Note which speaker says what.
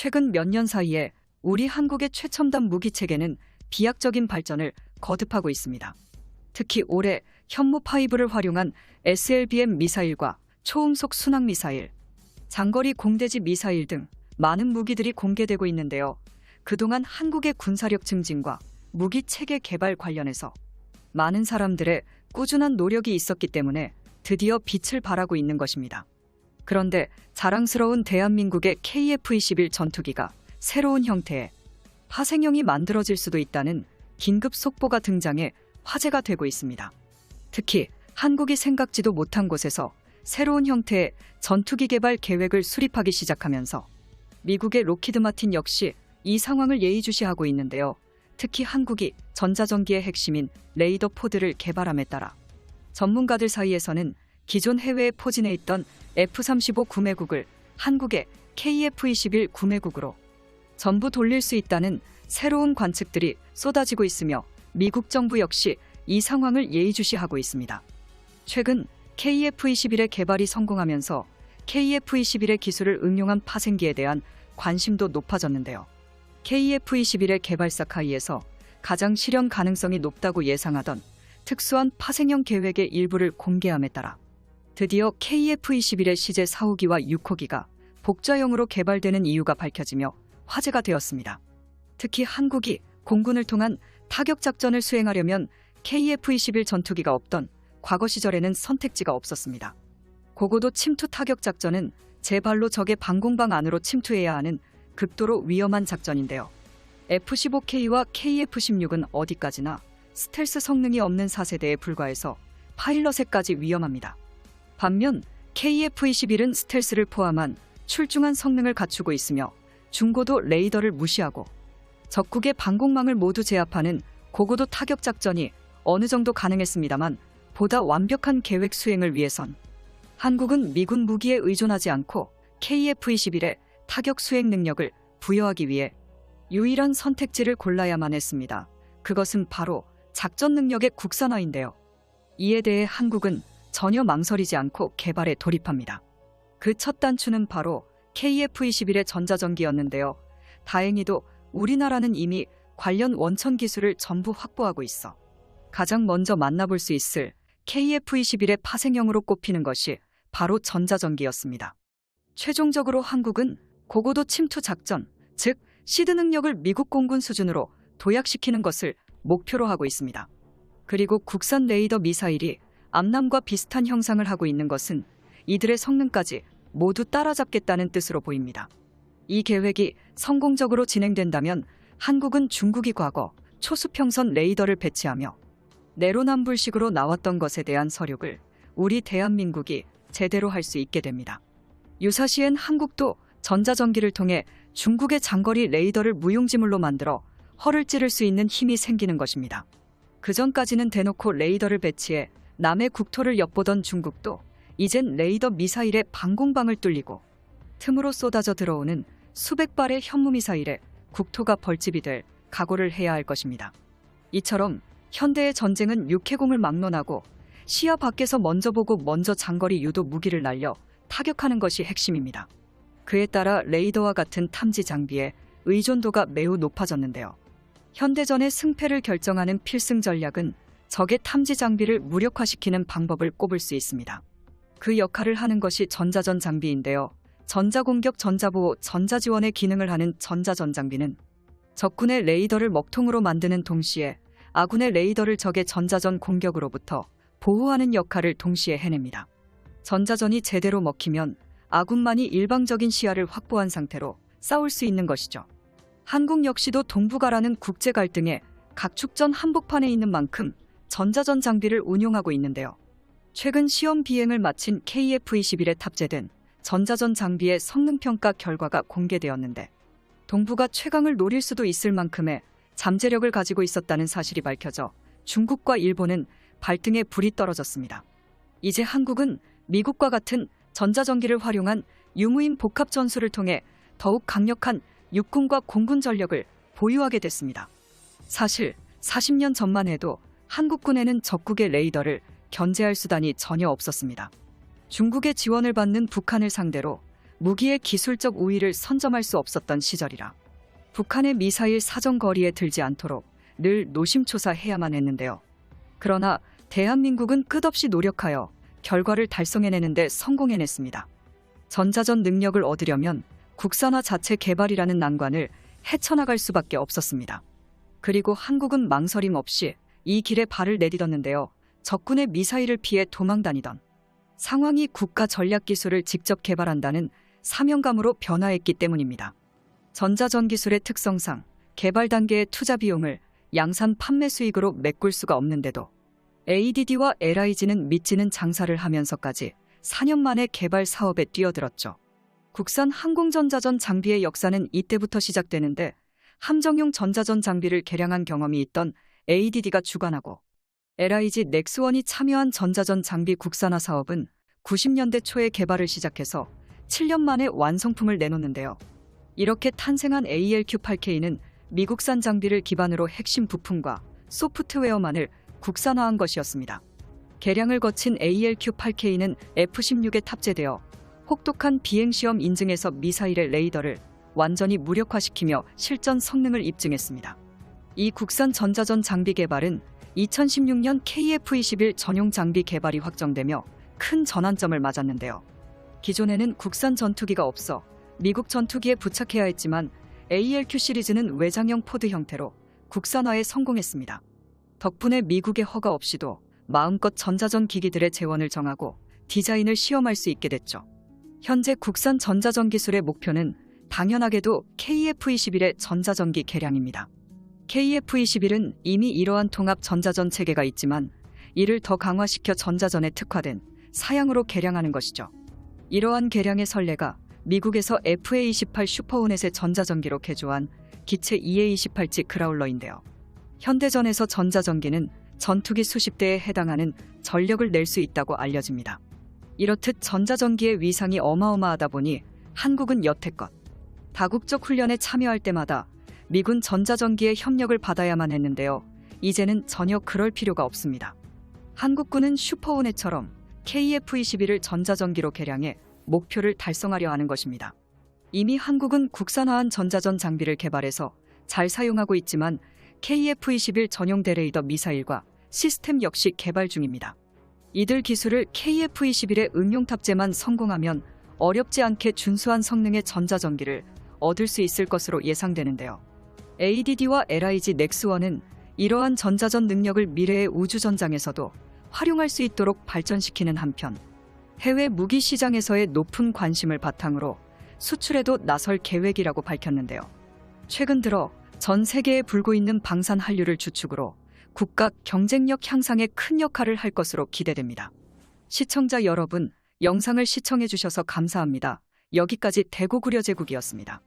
Speaker 1: 최근 몇 년 사이에 우리 한국의 최첨단 무기 체계는 비약적인 발전을 거듭하고 있습니다. 특히 올해 현무5를 활용한 SLBM 미사일과 초음속 순항 미사일, 장거리 공대지 미사일 등 많은 무기들이 공개되고 있는데요. 그동안 한국의 군사력 증진과 무기 체계 개발 관련해서 많은 사람들의 꾸준한 노력이 있었기 때문에 드디어 빛을 발하고 있는 것입니다. 그런데 자랑스러운 대한민국의 KF-21 전투기가 새로운 형태의 파생형이 만들어질 수도 있다는 긴급 속보가 등장해 화제가 되고 있습니다. 특히 한국이 생각지도 못한 곳에서 새로운 형태의 전투기 개발 계획을 수립하기 시작하면서 미국의 로키드 마틴 역시 이 상황을 예의주시하고 있는데요. 특히 한국이 전자전기의 핵심인 레이더 포드를 개발함에 따라 전문가들 사이에서는 기존 해외에 포진해 있던 F-35 구매국을 한국의 KF-21 구매국으로 전부 돌릴 수 있다는 새로운 관측들이 쏟아지고 있으며 미국 정부 역시 이 상황을 예의주시하고 있습니다. 최근 KF-21의 개발이 성공하면서 KF-21의 기술을 응용한 파생기에 대한 관심도 높아졌는데요. KF-21의 개발사 카이에서 가장 실현 가능성이 높다고 예상하던 특수한 파생형 계획의 일부를 공개함에 따라 드디어 KF-21의 시제 4호기와 6호기가 복좌형으로 개발되는 이유가 밝혀지며 화제가 되었습니다. 특히 한국이 공군을 통한 타격 작전을 수행하려면 KF-21 전투기가 없던 과거 시절에는 선택지가 없었습니다. 고고도 침투 타격 작전은 제 발로 적의 방공방 안으로 침투해야 하는 극도로 위험한 작전인데요. F-15K와 KF-16은 어디까지나 스텔스 성능이 없는 4세대에 불과해서 파일럿에까지 위험합니다. 반면 KF-21은 스텔스를 포함한 출중한 성능을 갖추고 있으며 중고도 레이더를 무시하고 적국의 방공망을 모두 제압하는 고고도 타격 작전이 어느 정도 가능했습니다만 보다 완벽한 계획 수행을 위해선 한국은 미군 무기에 의존하지 않고 KF-21의 타격 수행 능력을 부여하기 위해 유일한 선택지를 골라야만 했습니다. 그것은 바로 작전 능력의 국산화인데요. 이에 대해 한국은 전혀 망설이지 않고 개발에 돌입합니다. 그 첫 단추는 바로 KF-21의 전자전기였는데요. 다행히도 우리나라는 이미 관련 원천 기술을 전부 확보하고 있어 가장 먼저 만나볼 수 있을 KF-21의 파생형으로 꼽히는 것이 바로 전자전기였습니다. 최종적으로 한국은 고고도 침투 작전, 즉 시드 능력을 미국 공군 수준으로 도약시키는 것을 목표로 하고 있습니다. 그리고 국산 레이더 미사일이 암남과 비슷한 형상을 하고 있는 것은 이들의 성능까지 모두 따라잡겠다는 뜻으로 보입니다. 이 계획이 성공적으로 진행된다면 한국은 중국이 과거 초수평선 레이더를 배치하며 내로남불식으로 나왔던 것에 대한 서륙을 우리 대한민국이 제대로 할 수 있게 됩니다. 유사시엔 한국도 전자전기를 통해 중국의 장거리 레이더를 무용지물로 만들어 허를 찌를 수 있는 힘이 생기는 것입니다. 그 전까지는 대놓고 레이더를 배치해 남의 국토를 엿보던 중국도 이젠 레이더 미사일의 방공방을 뚫리고 틈으로 쏟아져 들어오는 수백 발의 현무 미사일에 국토가 벌집이 될 각오를 해야 할 것입니다. 이처럼 현대의 전쟁은 육해공을 막론하고 시야 밖에서 먼저 보고 먼저 장거리 유도 무기를 날려 타격하는 것이 핵심입니다. 그에 따라 레이더와 같은 탐지 장비의 의존도가 매우 높아졌는데요. 현대전의 승패를 결정하는 필승 전략은 적의 탐지 장비를 무력화시키는 방법을 꼽을 수 있습니다. 그 역할을 하는 것이 전자전 장비인데요. 전자공격, 전자보호, 전자지원의 기능을 하는 전자전 장비는 적군의 레이더를 먹통으로 만드는 동시에 아군의 레이더를 적의 전자전 공격으로부터 보호하는 역할을 동시에 해냅니다. 전자전이 제대로 먹히면 아군만이 일방적인 시야를 확보한 상태로 싸울 수 있는 것이죠. 한국 역시도 동북아라는 국제 갈등에 각축전 한복판에 있는 만큼 전자전 장비를 운용하고 있는데요. 최근 시험 비행을 마친 KF-21에 탑재된 전자전 장비의 성능평가 결과가 공개되었는데 동북아 최강을 노릴 수도 있을 만큼의 잠재력을 가지고 있었다는 사실이 밝혀져 중국과 일본은 발등에 불이 떨어졌습니다. 이제 한국은 미국과 같은 전자전기를 활용한 유무인 복합 전술을 통해 더욱 강력한 육군과 공군 전력을 보유하게 됐습니다. 사실 40년 전만 해도 한국군에는 적국의 레이더를 견제할 수단이 전혀 없었습니다. 중국의 지원을 받는 북한을 상대로 무기의 기술적 우위를 선점할 수 없었던 시절이라 북한의 미사일 사정 거리에 들지 않도록 늘 노심초사해야만 했는데요. 그러나 대한민국은 끝없이 노력하여 결과를 달성해내는데 성공해냈습니다. 전자전 능력을 얻으려면 국산화 자체 개발이라는 난관을 헤쳐나갈 수밖에 없었습니다. 그리고 한국은 망설임 없이 이 길에 발을 내딛었는데요. 적군의 미사일을 피해 도망다니던 상황이 국가 전략 기술을 직접 개발한다는 사명감으로 변화했기 때문입니다. 전자전 기술의 특성상 개발 단계의 투자 비용을 양산 판매 수익으로 메꿀 수가 없는데도 ADD와 LIG는 믿지는 장사를 하면서까지 4년 만에 개발 사업에 뛰어들었죠. 국산 항공전자전 장비의 역사는 이때부터 시작되는데 함정용 전자전 장비를 개량한 경험이 있던 ADD가 주관하고 LIG 넥스원이 참여한 전자전 장비 국산화 사업은 90년대 초에 개발을 시작해서 7년 만에 완성품을 내놓는데요. 이렇게 탄생한 ALQ-8K는 미국산 장비를 기반으로 핵심 부품과 소프트웨어만을 국산화한 것이었습니다. 개량을 거친 ALQ-8K는 F-16에 탑재되어 혹독한 비행시험 인증에서 미사일의 레이더를 완전히 무력화시키며 실전 성능을 입증했습니다. 이 국산 전자전 장비 개발은 2016년 KF-21 전용 장비 개발이 확정되며 큰 전환점을 맞았는데요. 기존에는 국산 전투기가 없어 미국 전투기에 부착해야 했지만 ALQ 시리즈는 외장형 포드 형태로 국산화에 성공했습니다. 덕분에 미국의 허가 없이도 마음껏 전자전 기기들의 재원을 정하고 디자인을 시험할 수 있게 됐죠. 현재 국산 전자전 기술의 목표는 당연하게도 KF-21의 전자전기 개량입니다. KF-21은 이미 이러한 통합 전자전 체계가 있지만 이를 더 강화시켜 전자전에 특화된 사양으로 개량하는 것이죠. 이러한 개량의 선례가 미국에서 FA28 슈퍼호넷의 전자전기로 개조한 기체 EA28지 그라울러인데요. 현대전에서 전자전기는 전투기 수십 대에 해당하는 전력을 낼 수 있다고 알려집니다. 이렇듯 전자전기의 위상이 어마어마하다 보니 한국은 여태껏 다국적 훈련에 참여할 때마다 미군 전자전기의 협력을 받아야만 했는데요. 이제는 전혀 그럴 필요가 없습니다. 한국군은 슈퍼호넷처럼 KF-21을 전자전기로 개량해 목표를 달성하려 하는 것입니다. 이미 한국은 국산화한 전자전 장비를 개발해서 잘 사용하고 있지만 KF-21 전용 대레이더 미사일과 시스템 역시 개발 중입니다. 이들 기술을 KF-21의 응용 탑재만 성공하면 어렵지 않게 준수한 성능의 전자전기를 얻을 수 있을 것으로 예상되는데요. ADD와 LIG 넥스원은 이러한 전자전 능력을 미래의 우주전장에서도 활용할 수 있도록 발전시키는 한편 해외 무기 시장에서의 높은 관심을 바탕으로 수출에도 나설 계획이라고 밝혔는데요. 최근 들어 전 세계에 불고 있는 방산 한류를 주축으로 국가 경쟁력 향상에 큰 역할을 할 것으로 기대됩니다. 시청자 여러분, 영상을 시청해 주셔서 감사합니다. 여기까지 대구구려제국이었습니다.